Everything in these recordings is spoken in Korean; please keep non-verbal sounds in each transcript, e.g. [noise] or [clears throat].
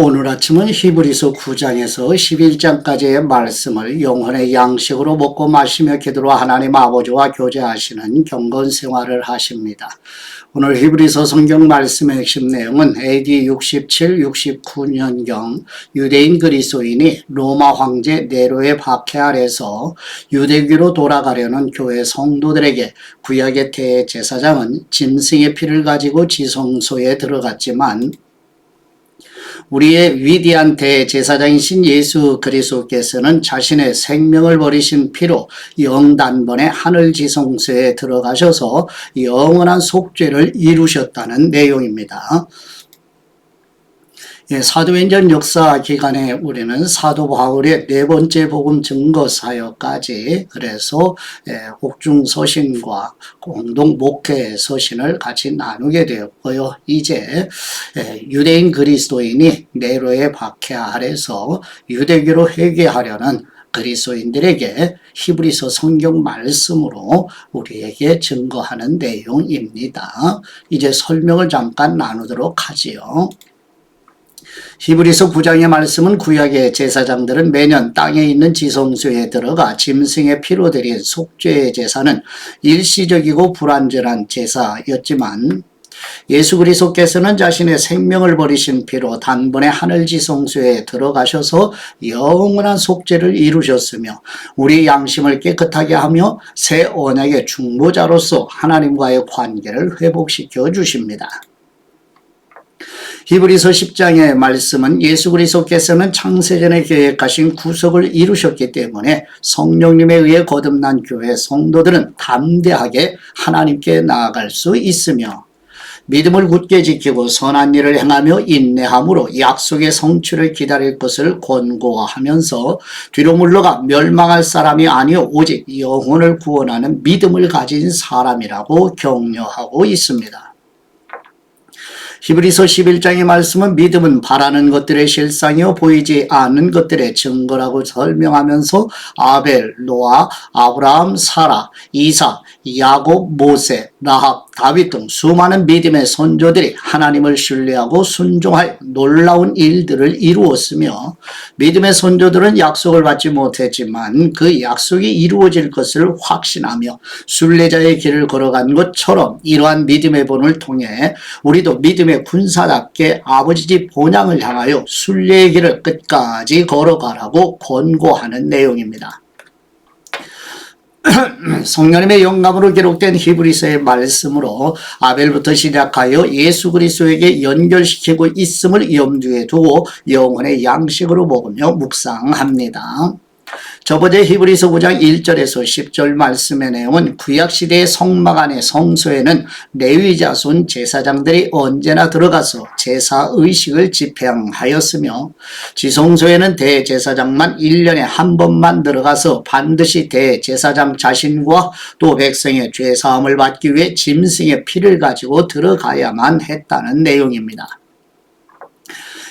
오늘 아침은 히브리서 9장에서 11장까지의 말씀을 영혼의 양식으로 먹고 마시며 기도로 하나님 아버지와 교제하시는 경건 생활을 하십니다. 오늘 히브리서 성경 말씀의 핵심 내용은 AD 67, 69년경 유대인 그리스도인이 로마 황제 네로의 박해 아래서 유대교로 돌아가려는 교회 성도들에게 구약의 대제사장은 짐승의 피를 가지고 지성소에 들어갔지만 우리의 위대한 대제사장이신 예수 그리스도께서는 자신의 생명을 버리신 피로 영단번에 하늘 지성소에 들어가셔서 영원한 속죄를 이루셨다는 내용입니다. 예, 사도행전 역사 기간에 우리는 사도 바울의 네 번째 복음 증거 사역까지 그래서 예, 옥중 서신과 공동 목회 서신을 같이 나누게 되었고요. 이제 예, 유대인 그리스도인이 네로의 박해 아래서 유대교로 회개하려는 그리스도인들에게 히브리서 성경 말씀으로 우리에게 증거하는 내용입니다. 이제 설명을 잠깐 나누도록 하지요. 히브리서 9장의 말씀은 구약의 제사장들은 매년 땅에 있는 지성소에 들어가 짐승의 피로 드린 속죄의 제사는 일시적이고 불완전한 제사였지만 예수 그리스도께서는 자신의 생명을 버리신 피로 단번에 하늘 지성소에 들어가셔서 영원한 속죄를 이루셨으며 우리 양심을 깨끗하게 하며 새 언약의 중보자로서 하나님과의 관계를 회복시켜 주십니다. 히브리서 10장의 말씀은 예수 그리스도께서는 창세전에 계획하신 구속을 이루셨기 때문에 성령님에 의해 거듭난 교회 성도들은 담대하게 하나님께 나아갈 수 있으며 믿음을 굳게 지키고 선한 일을 행하며 인내함으로 약속의 성취를 기다릴 것을 권고하면서 뒤로 물러가 멸망할 사람이 아니요 오직 영혼을 구원하는 믿음을 가진 사람이라고 격려하고 있습니다. 히브리서 11장의 말씀은 믿음은 바라는 것들의 실상이요 보이지 않는 것들의 증거라고 설명하면서 아벨, 노아, 아브라함, 사라, 이사, 야곱, 모세, 라합, 다윗 등 수많은 믿음의 선조들이 하나님을 신뢰하고 순종할 놀라운 일들을 이루었으며 믿음의 선조들은 약속을 받지 못했지만 그 약속이 이루어질 것을 확신하며 순례자의 길을 걸어간 것처럼 이러한 믿음의 본을 통해 우리도 믿음의 군사답게 아버지 집 본향을 향하여 순례의 길을 끝까지 걸어가라고 권고하는 내용입니다. [clears throat] 성령님의 영감으로 기록된 히브리서의 말씀으로 아벨부터 시작하여 예수 그리스도에게 연결시키고 있음을 염두에 두고 영혼의 양식으로 먹으며 묵상합니다. 저번에 히브리서 9장 1절에서 10절 말씀의 내용은 구약시대의 성막 안의 성소에는 레위 자손 제사장들이 언제나 들어가서 제사 의식을 집행하였으며 지성소에는 대제사장만 1년에 한 번만 들어가서 반드시 대제사장 자신과 또 백성의 죄사함을 받기 위해 짐승의 피를 가지고 들어가야만 했다는 내용입니다.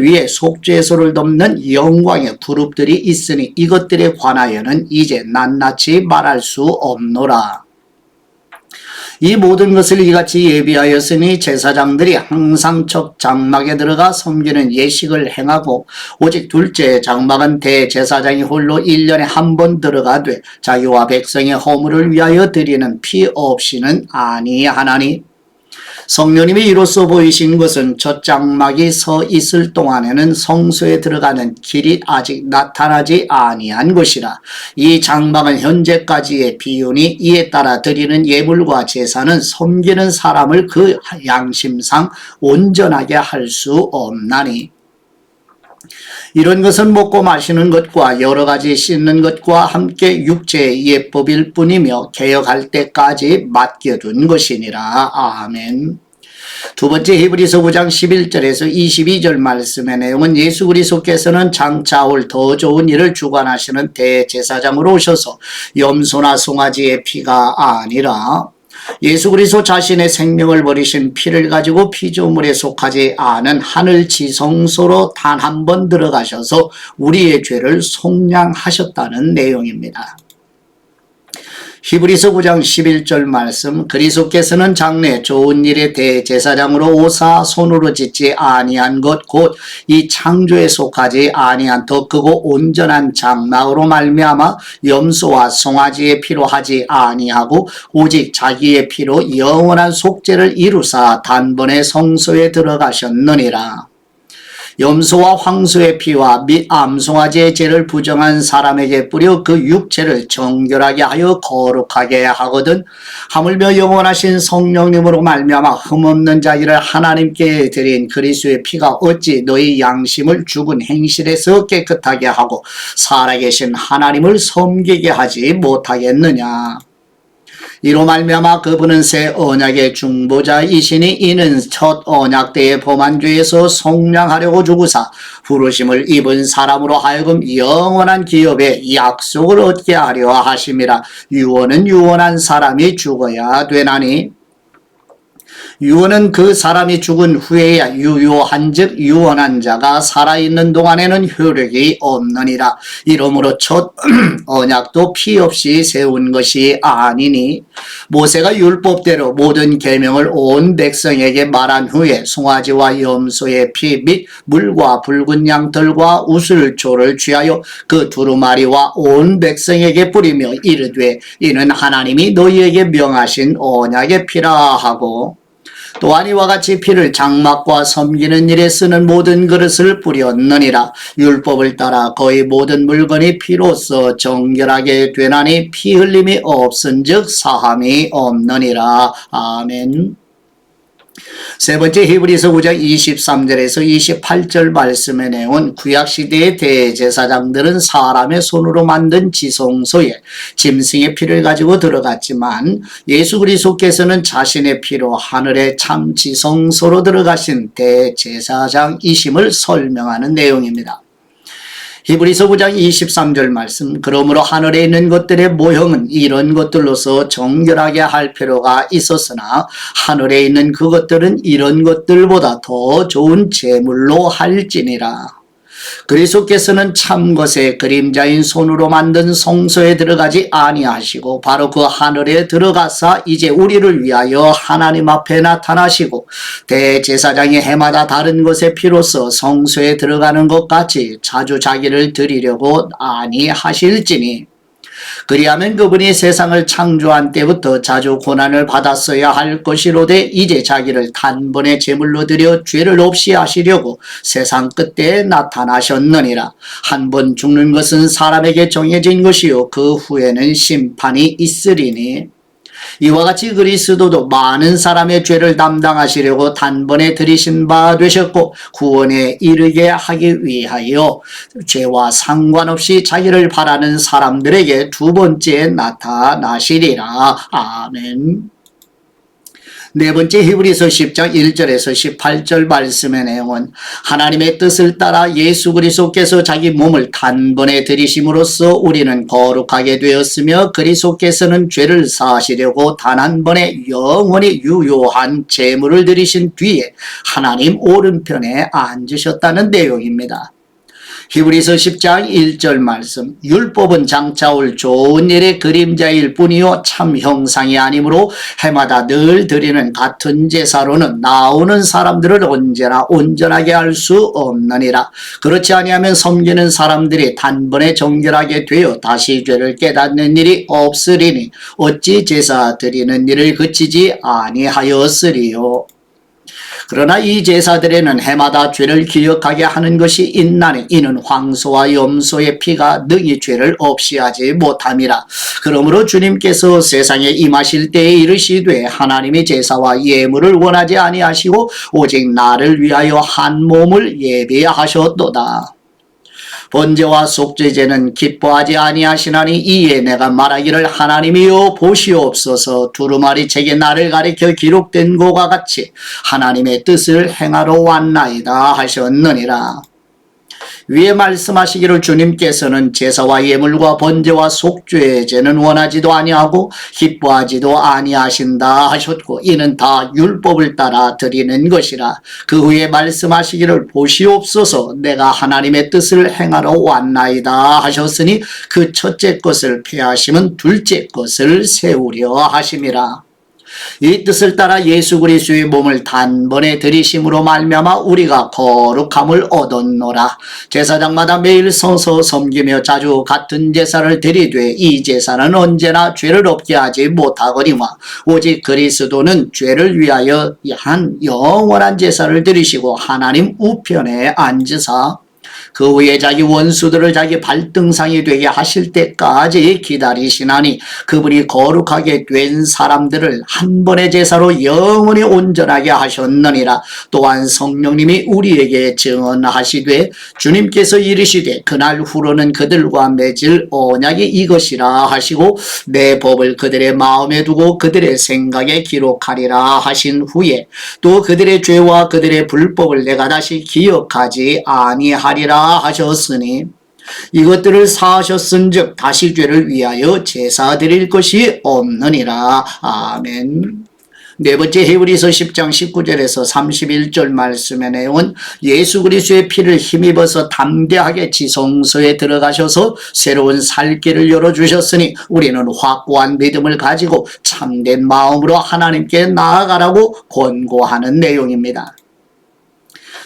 위에 속죄소를 덮는 영광의 그룹들이 있으니 이것들에 관하여는 이제 낱낱이 말할 수 없노라. 이 모든 것을 이같이 예비하였으니 제사장들이 항상 첫 장막에 들어가 섬기는 예식을 행하고 오직 둘째 장막은 대제사장이 홀로 1년에 한 번 들어가되 자기와 백성의 허물을 위하여 드리는 피 없이는 아니하나니 성령님이 이로써 보이신 것은 첫 장막이 서 있을 동안에는 성소에 들어가는 길이 아직 나타나지 아니한 것이라. 이 장막은 현재까지의 비윤이 이에 따라 드리는 예물과 제사는 섬기는 사람을 그 양심상 온전하게 할 수 없나니. 이런 것은 먹고 마시는 것과 여러 가지 씻는 것과 함께 육체의 예법일 뿐이며 개혁할 때까지 맡겨둔 것이니라. 아멘. 두 번째 히브리서 9장 11절에서 22절 말씀의 내용은 예수 그리스도께서는 장차 올 더 좋은 일을 주관하시는 대제사장으로 오셔서 염소나 송아지의 피가 아니라 예수 그리스도 자신의 생명을 버리신 피를 가지고 피조물에 속하지 않은 하늘 지성소로 단 한 번 들어가셔서 우리의 죄를 속량하셨다는 내용입니다. 히브리서 9장 11절 말씀 그리스도께서는 장래 좋은 일의 대제사장으로 오사 손으로 짓지 아니한 것 곧 이 창조에 속하지 아니한 더 크고 온전한 장막으로 말미암아 염소와 송아지의 피로 하지 아니하고 오직 자기의 피로 영원한 속죄를 이루사 단번에 성소에 들어가셨느니라. 염소와 황소의 피와 및 암송아지의 죄를 부정한 사람에게 뿌려 그 육체를 정결하게 하여 거룩하게 하거든 하물며 영원하신 성령님으로 말미암아 흠없는 자기를 하나님께 드린 그리스도의 피가 어찌 너희 양심을 죽은 행실에서 깨끗하게 하고 살아계신 하나님을 섬기게 하지 못하겠느냐 이로 말미암아 그분은 새 언약의 중보자이시니 이는 첫 언약 때의 범한 죄에서 속량하려고 주구사 부르심을 입은 사람으로 하여금 영원한 기업의 약속을 얻게 하려 하심이라 유언은 유언한 사람이 죽어야 되나니 유언은 그 사람이 죽은 후에야 유효한 즉 유언한 자가 살아있는 동안에는 효력이 없느니라. 이러므로 첫 [clears throat] 언약도 피 없이 세운 것이 아니니 모세가 율법대로 모든 계명을 온 백성에게 말한 후에 송아지와 염소의 피 및 물과 붉은 양털과 우슬초를 취하여 그 두루마리와 온 백성에게 뿌리며 이르되 이는 하나님이 너희에게 명하신 언약의 피라 하고 또한 이와 같이 피를 장막과 섬기는 일에 쓰는 모든 그릇을 뿌렸느니라 율법을 따라 거의 모든 물건이 피로써 정결하게 되나니 피 흘림이 없은즉 사함이 없느니라 아멘. 세 번째 히브리서 9장 23절에서 28절 말씀의 내용은 구약시대의 대제사장들은 사람의 손으로 만든 지성소에 짐승의 피를 가지고 들어갔지만 예수 그리스도께서는 자신의 피로 하늘의 참 지성소로 들어가신 대제사장이심을 설명하는 내용입니다. 히브리서 9장 23절 말씀 그러므로 하늘에 있는 것들의 모형은 이런 것들로서 정결하게 할 필요가 있었으나 하늘에 있는 그것들은 이런 것들보다 더 좋은 제물로 할지니라. 그리스도께서는 참 것의 그림자인 손으로 만든 성소에 들어가지 아니하시고 바로 그 하늘에 들어가사 이제 우리를 위하여 하나님 앞에 나타나시고 대제사장이 해마다 다른 것의 피로서 성소에 들어가는 것 같이 자주 자기를 드리려고 아니하실지니 그리하면 그분이 세상을 창조한 때부터 자주 고난을 받았어야 할 것이로되 이제 자기를 단번에 제물로 드려 죄를 없이 하시려고 세상 끝에 나타나셨느니라. 한 번 죽는 것은 사람에게 정해진 것이요 그 후에는 심판이 있으리니 이와 같이 그리스도도 많은 사람의 죄를 담당하시려고 단번에 들이신 바 되셨고 구원에 이르게 하기 위하여 죄와 상관없이 자기를 바라는 사람들에게 두 번째 나타나시리라. 아멘. 네 번째 히브리서 10장 1절에서 18절 말씀의 내용은 하나님의 뜻을 따라 예수 그리스도께서 자기 몸을 단번에 들이심으로써 우리는 거룩하게 되었으며 그리스도께서는 죄를 사하시려고 단 한 번에 영원히 유효한 제물을 들이신 뒤에 하나님 오른편에 앉으셨다는 내용입니다. 히브리서 10장 1절 말씀 율법은 장차 올 좋은 일의 그림자일 뿐이요 참 형상이 아니므로 해마다 늘 드리는 같은 제사로는 나오는 사람들을 언제나 온전하게 할 수 없느니라. 그렇지 아니하면 섬기는 사람들이 단번에 정결하게 되어 다시 죄를 깨닫는 일이 없으리니 어찌 제사 드리는 일을 그치지 아니하였으리요 그러나 이 제사들에는 해마다 죄를 기억하게 하는 것이 있나니 이는 황소와 염소의 피가 능히 죄를 없이 하지 못함이라. 그러므로 주님께서 세상에 임하실 때에 이르시되 하나님의 제사와 예물을 원하지 아니하시고 오직 나를 위하여 한 몸을 예배하셨도다. 번제와 속죄제는 기뻐하지 아니하시나니 이에 내가 말하기를 하나님이여 보시옵소서 두루마리 책에 나를 가리켜 기록된 것과 같이 하나님의 뜻을 행하러 왔나이다 하셨느니라. 위에 말씀하시기를 주님께서는 제사와 예물과 번제와 속죄제는 원하지도 아니하고 기뻐하지도 아니하신다 하셨고 이는 다 율법을 따라 드리는 것이라. 그 후에 말씀하시기를 보시옵소서. 내가 하나님의 뜻을 행하러 왔나이다 하셨으니 그 첫째 것을 폐하시면 둘째 것을 세우려 하심이라 이 뜻을 따라 예수 그리스도의 몸을 단번에 들이심으로 말미암아 우리가 거룩함을 얻었노라. 제사장마다 매일 서서 섬기며 자주 같은 제사를 드리되 이 제사는 언제나 죄를 없게 하지 못하거니와 오직 그리스도는 죄를 위하여 한 영원한 제사를 드리시고 하나님 우편에 앉으사 그 후에 자기 원수들을 자기 발등상이 되게 하실 때까지 기다리시나니 그분이 거룩하게 된 사람들을 한 번의 제사로 영원히 온전하게 하셨느니라. 또한 성령님이 우리에게 증언하시되 주님께서 이르시되 그날 후로는 그들과 맺을 언약이 이것이라 하시고 내 법을 그들의 마음에 두고 그들의 생각에 기록하리라 하신 후에 또 그들의 죄와 그들의 불법을 내가 다시 기억하지 아니하리 라 하셨으니 이것들을 사하셨은즉 다시 죄를 위하여 제사 드릴 것이 없느니라. 아멘. 네 번째 헤브리서 10장 19절에서 31절 말씀의 내용은 예수 그리스도의 피를 힘입어서 담대하게 지성소에 들어가셔서 새로운 살 길을 열어주셨으니 우리는 확고한 믿음을 가지고 참된 마음으로 하나님께 나아가라고 권고하는 내용입니다.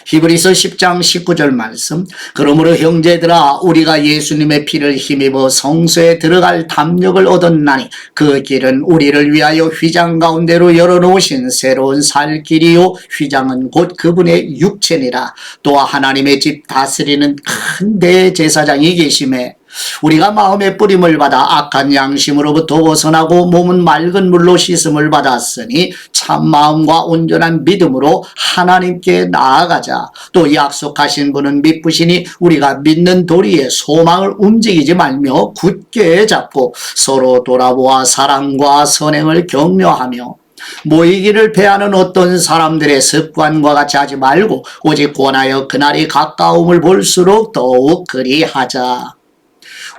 히브리서 10장 19절 말씀. 그러므로 형제들아 우리가 예수님의 피를 힘입어 성소에 들어갈 담력을 얻었나니 그 길은 우리를 위하여 휘장 가운데로 열어놓으신 새로운 살 길이요. 휘장은 곧 그분의 육체니라. 또 하나님의 집 다스리는 큰 대제사장이 계심에 우리가 마음의 뿌림을 받아 악한 양심으로부터 벗어나고 몸은 맑은 물로 씻음을 받았으니 참 마음과 온전한 믿음으로 하나님께 나아가자. 또 약속하신 분은 믿으시니 우리가 믿는 도리에 소망을 움직이지 말며 굳게 잡고 서로 돌아보아 사랑과 선행을 격려하며 모이기를 패하는 어떤 사람들의 습관과 같이 하지 말고 오직 권하여 그날이 가까움을 볼수록 더욱 그리하자.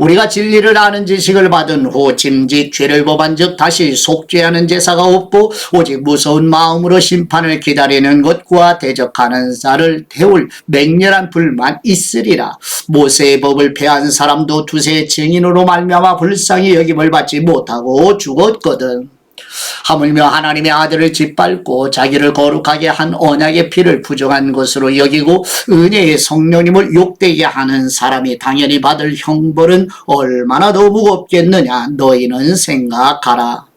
우리가 진리를 아는 지식을 받은 후 짐짓 죄를 범한 즉 다시 속죄하는 제사가 없고 오직 무서운 마음으로 심판을 기다리는 것과 대적하는 자를 태울 맹렬한 불만 있으리라. 모세의 법을 폐한 사람도 두세 증인으로 말미암아 불쌍히 여김을 받지 못하고 죽었거든. 하물며 하나님의 아들을 짓밟고 자기를 거룩하게 한 언약의 피를 부정한 것으로 여기고 은혜의 성령님을 욕되게 하는 사람이 당연히 받을 형벌은 얼마나 더 무겁겠느냐 너희는 생각하라.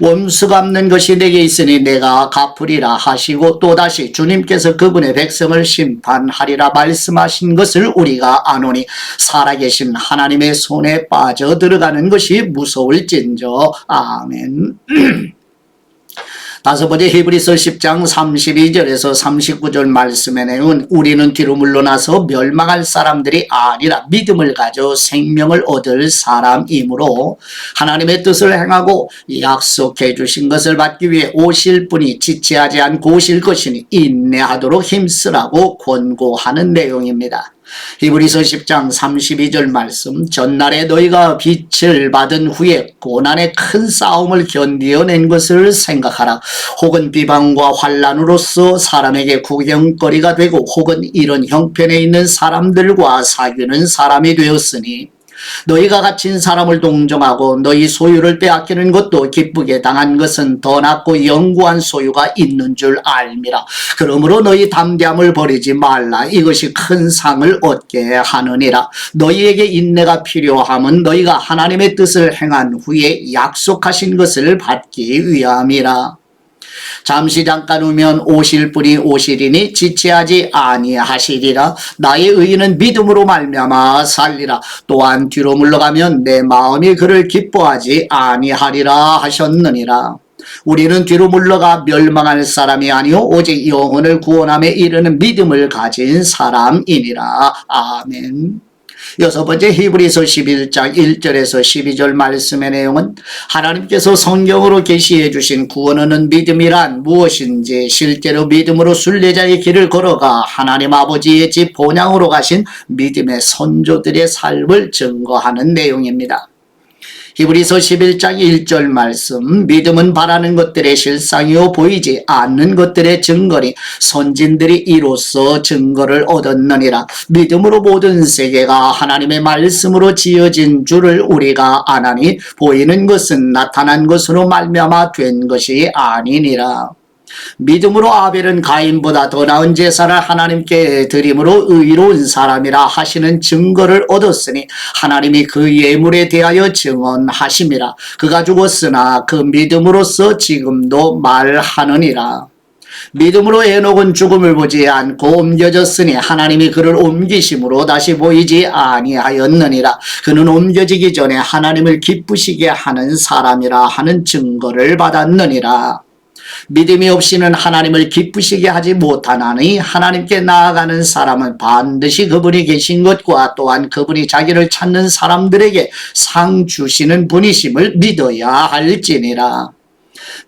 원수 갚는 것이 내게 있으니 내가 갚으리라 하시고 또다시 주님께서 그분의 백성을 심판하리라 말씀하신 것을 우리가 아노니 살아계신 하나님의 손에 빠져 들어가는 것이 무서울진저. 아멘 [clears throat] 다섯 번째 히브리서 10장 32절에서 39절 말씀의 내용은 우리는 뒤로 물러나서 멸망할 사람들이 아니라 믿음을 가져 생명을 얻을 사람이므로 하나님의 뜻을 행하고 약속해 주신 것을 받기 위해 오실 분이 지체하지 않고 오실 것이니 인내하도록 힘쓰라고 권고하는 내용입니다. 히브리서 10장 32절 말씀 전날에 너희가 빛을 받은 후에 고난의 큰 싸움을 견디어낸 것을 생각하라. 혹은 비방과 환란으로서 사람에게 구경거리가 되고 혹은 이런 형편에 있는 사람들과 사귀는 사람이 되었으니 너희가 갇힌 사람을 동정하고 너희 소유를 빼앗기는 것도 기쁘게 당한 것은 더 낫고 영구한 소유가 있는 줄 알미라. 그러므로 너희 담대함을 버리지 말라. 이것이 큰 상을 얻게 하느니라. 너희에게 인내가 필요함은 너희가 하나님의 뜻을 행한 후에 약속하신 것을 받기 위함이라. 잠시 잠깐 후면 오실 분이 오시리니 지체하지 아니하시리라. 나의 의인은 믿음으로 말미암아 살리라. 또한 뒤로 물러가면 내 마음이 그를 기뻐하지 아니하리라 하셨느니라. 우리는 뒤로 물러가 멸망할 사람이 아니요 오직 영혼을 구원함에 이르는 믿음을 가진 사람이니라. 아멘 여섯 번째 히브리서 11장 1절에서 12절 말씀의 내용은 하나님께서 성경으로 계시해 주신 구원하는 믿음이란 무엇인지 실제로 믿음으로 순례자의 길을 걸어가 하나님 아버지의 집 본향으로 가신 믿음의 선조들의 삶을 증거하는 내용입니다. 히브리서 11장 1절 말씀. 믿음은 바라는 것들의 실상이요 보이지 않는 것들의 증거니 선진들이 이로써 증거를 얻었느니라. 믿음으로 모든 세계가 하나님의 말씀으로 지어진 줄을 우리가 아나니 보이는 것은 나타난 것으로 말미암아 된 것이 아니니라 믿음으로 아벨은 가인보다 더 나은 제사를 하나님께 드림으로 의로운 사람이라 하시는 증거를 얻었으니 하나님이 그 예물에 대하여 증언하심이라. 그가 죽었으나 그 믿음으로써 지금도 말하느니라. 믿음으로 에녹은 죽음을 보지 않고 옮겨졌으니 하나님이 그를 옮기심으로 다시 보이지 아니하였느니라. 그는 옮겨지기 전에 하나님을 기쁘시게 하는 사람이라 하는 증거를 받았느니라 믿음이 없이는 하나님을 기쁘시게 하지 못하나니 하나님께 나아가는 사람은 반드시 그분이 계신 것과 또한 그분이 자기를 찾는 사람들에게 상 주시는 분이심을 믿어야 할지니라.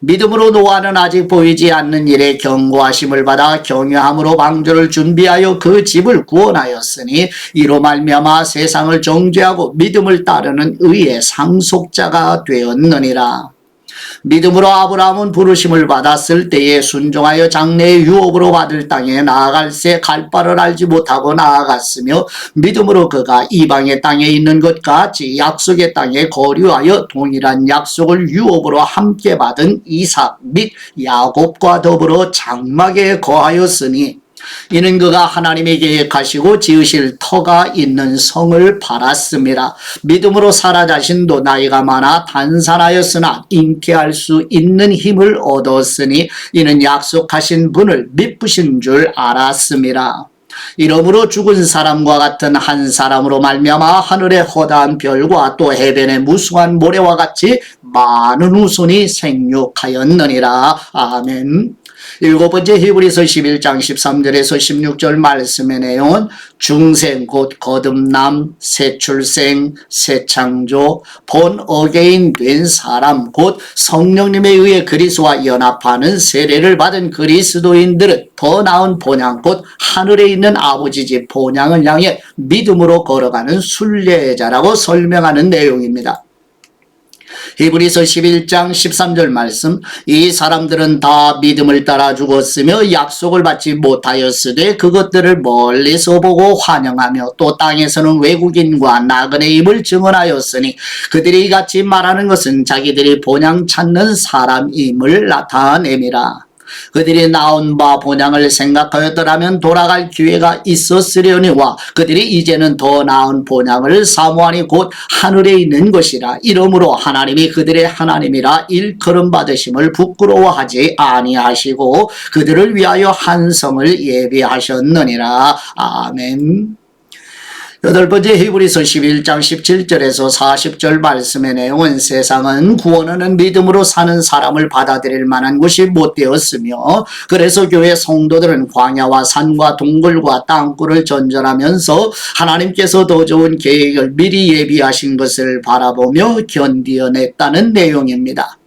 믿음으로 노아는 아직 보이지 않는 일에 경고하심을 받아 경외함으로 방조를 준비하여 그 집을 구원하였으니 이로 말미암아 세상을 정죄하고 믿음을 따르는 의의 상속자가 되었느니라. 믿음으로 아브라함은 부르심을 받았을 때에 순종하여 장래의 유업으로 받을 땅에 나아갈새 갈 바를 알지 못하고 나아갔으며 믿음으로 그가 이방의 땅에 있는 것 같이 약속의 땅에 거류하여 동일한 약속을 유업으로 함께 받은 이삭 및 야곱과 더불어 장막에 거하였으니 이는 그가 하나님의 계획하시고 지으실 터가 있는 성을 팔았습니다. 믿음으로 사라 자신도 나이가 많아 단산하였으나 잉태할 수 있는 힘을 얻었으니 이는 약속하신 분을 미쁘신 줄 알았습니다. 이러므로 죽은 사람과 같은 한 사람으로 말미암아 하늘의 허다한 별과 또 해변의 무수한 모래와 같이 많은 후손이 생육하였느니라. 아멘. 일곱 번째 히브리서 11장 13절에서 16절 말씀의 내용은 중생 곧 거듭남, 새 출생, 새 창조, 본 어게인 된 사람 곧 성령님에 의해 그리스도와 연합하는 세례를 받은 그리스도인들은 더 나은 본향 곧 하늘에 있는 아버지 집 본향을 향해 믿음으로 걸어가는 순례자라고 설명하는 내용입니다. 히브리서 11장 13절 말씀 이 사람들은 다 믿음을 따라 죽었으며 약속을 받지 못하였으되 그것들을 멀리서 보고 환영하며 또 땅에서는 외국인과 나그네 임을 증언하였으니 그들이 같이 말하는 것은 자기들이 본향 찾는 사람임을 나타내미라. 그들이 나온 바 본향을 생각하였더라면 돌아갈 기회가 있었으려니와 그들이 이제는 더 나은 본향을 사모하니 곧 하늘에 있는 것이라 이러므로 하나님이 그들의 하나님이라 일컬음 받으심을 부끄러워하지 아니하시고 그들을 위하여 한성을 예비하셨느니라 아멘. 여덟 번째 히브리서 11장 17절에서 40절 말씀의 내용은 세상은 구원하는 믿음으로 사는 사람을 받아들일 만한 곳이 못 되었으며 그래서 교회 성도들은 광야와 산과 동굴과 땅굴을 전전하면서 하나님께서 더 좋은 계획을 미리 예비하신 것을 바라보며 견디어냈다는 내용입니다.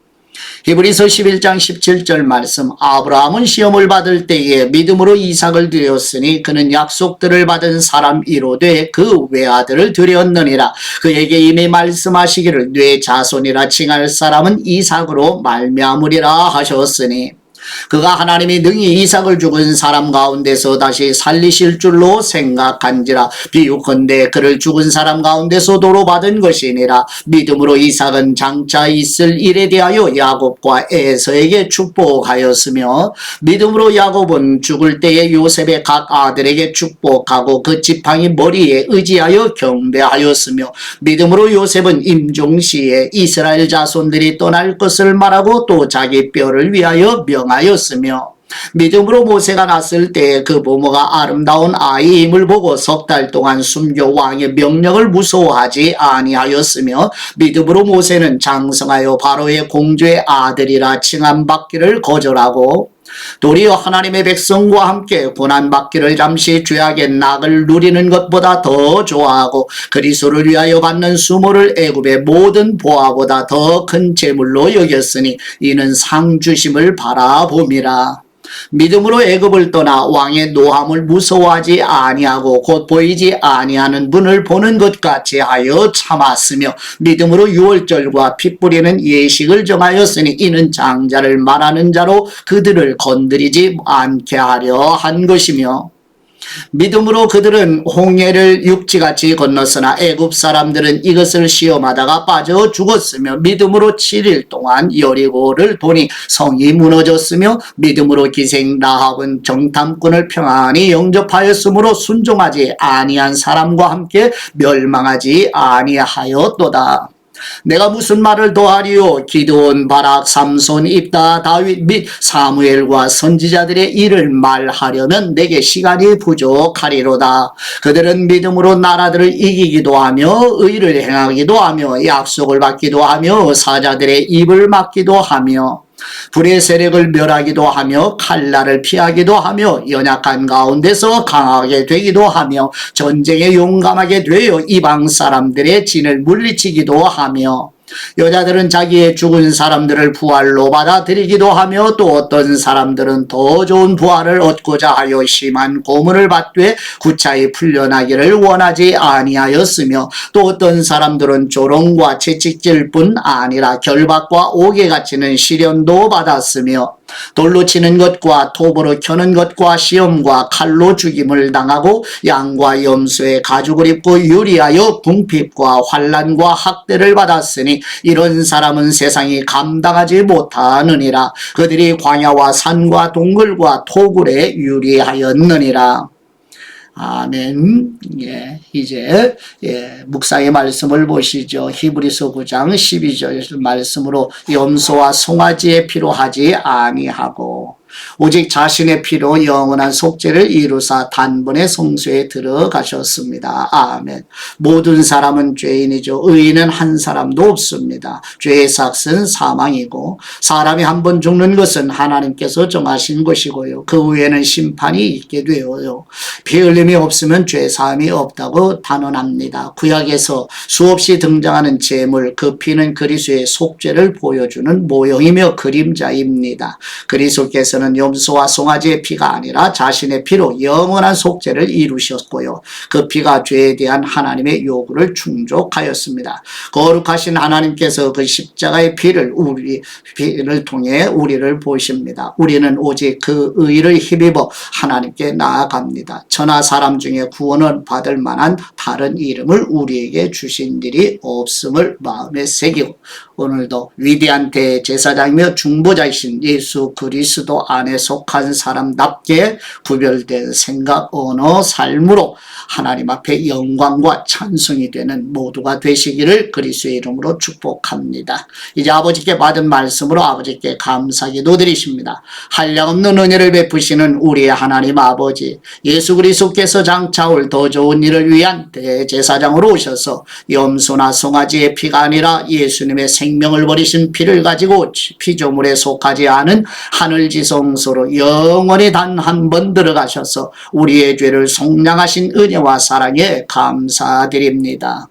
히브리서 11장 17절 말씀 아브라함은 시험을 받을 때에 믿음으로 이삭을 드렸으니 그는 약속들을 받은 사람이로되 그 외아들을 드렸느니라. 그에게 이미 말씀하시기를 뇌 자손이라 칭할 사람은 이삭으로 말미암으리라 하셨으니 그가 하나님이 능히 이삭을 죽은 사람 가운데서 다시 살리실 줄로 생각한지라 비유컨대 그를 죽은 사람 가운데서 도로 받은 것이니라. 믿음으로 이삭은 장차 있을 일에 대하여 야곱과 에서에게 축복하였으며 믿음으로 야곱은 죽을 때에 요셉의 각 아들에게 축복하고 그 지팡이 머리에 의지하여 경배하였으며 믿음으로 요셉은 임종시에 이스라엘 자손들이 떠날 것을 말하고 또 자기 뼈를 위하여 명하 하였으며 믿음으로 모세가 났을 때 그 부모가 아름다운 아이임을 보고 석 달 동안 숨겨 왕의 명령을 무서워하지 아니하였으며 믿음으로 모세는 장성하여 바로의 공주의 아들이라 칭함받기를 거절하고 도리어 하나님의 백성과 함께 고난받기를 잠시 죄악의 낙을 누리는 것보다 더 좋아하고 그리스도를 위하여 받는 수모를 애굽의 모든 보화보다 더 큰 재물로 여겼으니 이는 상 주심을 바라봄이라. 믿음으로 애굽을 떠나 왕의 노함을 무서워하지 아니하고 곧 보이지 아니하는 분을 보는 것 같이 하여 참았으며 믿음으로 유월절과 피 뿌리는 예식을 정하였으니 이는 장자를 말하는 자로 그들을 건드리지 않게 하려 한 것이며 믿음으로 그들은 홍해를 육지같이 건넜으나 애굽 사람들은 이것을 시험하다가 빠져 죽었으며 믿음으로 7일 동안 여리고를 보니 성이 무너졌으며 믿음으로 기생 라합은 정탐꾼을 평안히 영접하였으므로 순종하지 아니한 사람과 함께 멸망하지 아니하였도다. 내가 무슨 말을 더하리요? 기드온 바락 삼손 입다 다윗 및 사무엘과 선지자들의 일을 말하려면 내게 시간이 부족하리로다. 그들은 믿음으로 나라들을 이기기도 하며 의를 행하기도 하며 약속을 받기도 하며 사자들의 입을 막기도 하며 불의 세력을 멸하기도 하며 칼날을 피하기도 하며 연약한 가운데서 강하게 되기도 하며 전쟁에 용감하게 되어 이방 사람들의 진을 물리치기도 하며 여자들은 자기의 죽은 사람들을 부활로 받아들이기도 하며 또 어떤 사람들은 더 좋은 부활을 얻고자 하여 심한 고문을 받되 구차히 풀려나기를 원하지 아니하였으며 또 어떤 사람들은 조롱과 채찍질 뿐 아니라 결박과 옥에 갇히는 시련도 받았으며 돌로 치는 것과 톱으로 켜는 것과 시험과 칼로 죽임을 당하고 양과 염소의 가죽을 입고 유리하여 궁핍과 환란과 학대를 받았으니 이런 사람은 세상이 감당하지 못하느니라. 그들이 광야와 산과 동굴과 토굴에 유리하였느니라 아멘. 예, 이제 예, 묵상의 말씀을 보시죠. 히브리서 9장 12절 말씀으로 염소와 송아지의 피로 하지 아니하고 오직 자신의 피로 영원한 속죄를 이루사 단번에 성소에 들어가셨습니다. 아멘. 모든 사람은 죄인이죠. 의인은 한 사람도 없습니다. 죄의 삭은 사망이고 사람이 한 번 죽는 것은 하나님께서 정하신 것이고요. 그 후에는 심판이 있게 되어요. 피 흘림이 없으면 죄 사함이 없다고 단언합니다. 구약에서 수없이 등장하는 제물 그 피는 그리스도의 속죄를 보여주는 모형이며 그림자입니다. 그리스 도께서는 염소와 송아지의 피가 아니라 자신의 피로 영원한 속죄를 이루셨고요. 그 피가 죄에 대한 하나님의 요구를 충족하였습니다. 거룩하신 하나님께서 그 십자가의 피를 우리 피를 통해 우리를 보십니다. 우리는 오직 그 의를 힘입어 하나님께 나아갑니다. 천하 사람 중에 구원을 받을 만한 다른 이름을 우리에게 주신 일이 없음을 마음에 새기고 오늘도 위대한 대제사장이며 중보자이신 예수 그리스도 안에 속한 사람답게 구별된 생각, 언어, 삶으로 하나님 앞에 영광과 찬송이 되는 모두가 되시기를 그리스도의 이름으로 축복합니다. 이제 아버지께 받은 말씀으로 아버지께 감사기도 드리십니다. 한량없는 은혜를 베푸시는 우리의 하나님 아버지 예수 그리스도께서 장차 올 더 좋은 일을 위한 대제사장으로 오셔서 염소나 송아지의 피가 아니라 예수님의 생 명을 버리신 피를 가지고 피조물에 속하지 않은 하늘지성소로 영원히 단 한 번 들어가셔서 우리의 죄를 속량하신 은혜와 사랑에 감사드립니다.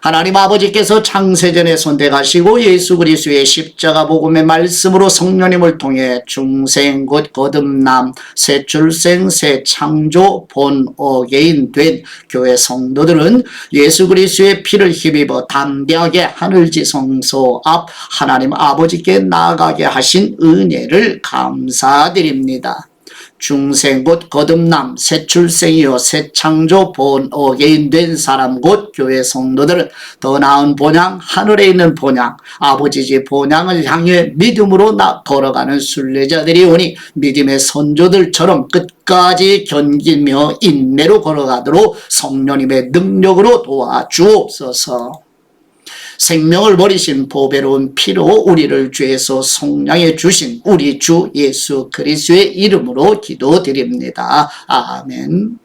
하나님 아버지께서 창세전에 선택하시고 예수 그리스도의 십자가 복음의 말씀으로 성령님을 통해 중생 곧 거듭남 새 출생 새 창조 본 어게인 된 교회 성도들은 예수 그리스도의 피를 힘입어 담대하게 하늘지 성소 앞 하나님 아버지께 나아가게 하신 은혜를 감사드립니다. 중생 곧 거듭남 새 출생이요 새 창조 본 어게인 된 사람 곧 교회 성도들은 더 나은 본향 하늘에 있는 본향 아버지 집 본향을 향해 믿음으로 나 걸어가는 순례자들이 오니 믿음의 선조들처럼 끝까지 견기며 인내로 걸어가도록 성령님의 능력으로 도와주옵소서. 생명을 버리신 보배로운 피로 우리를 죄에서 속량해 주신 우리 주 예수 그리스도의 이름으로 기도드립니다. 아멘.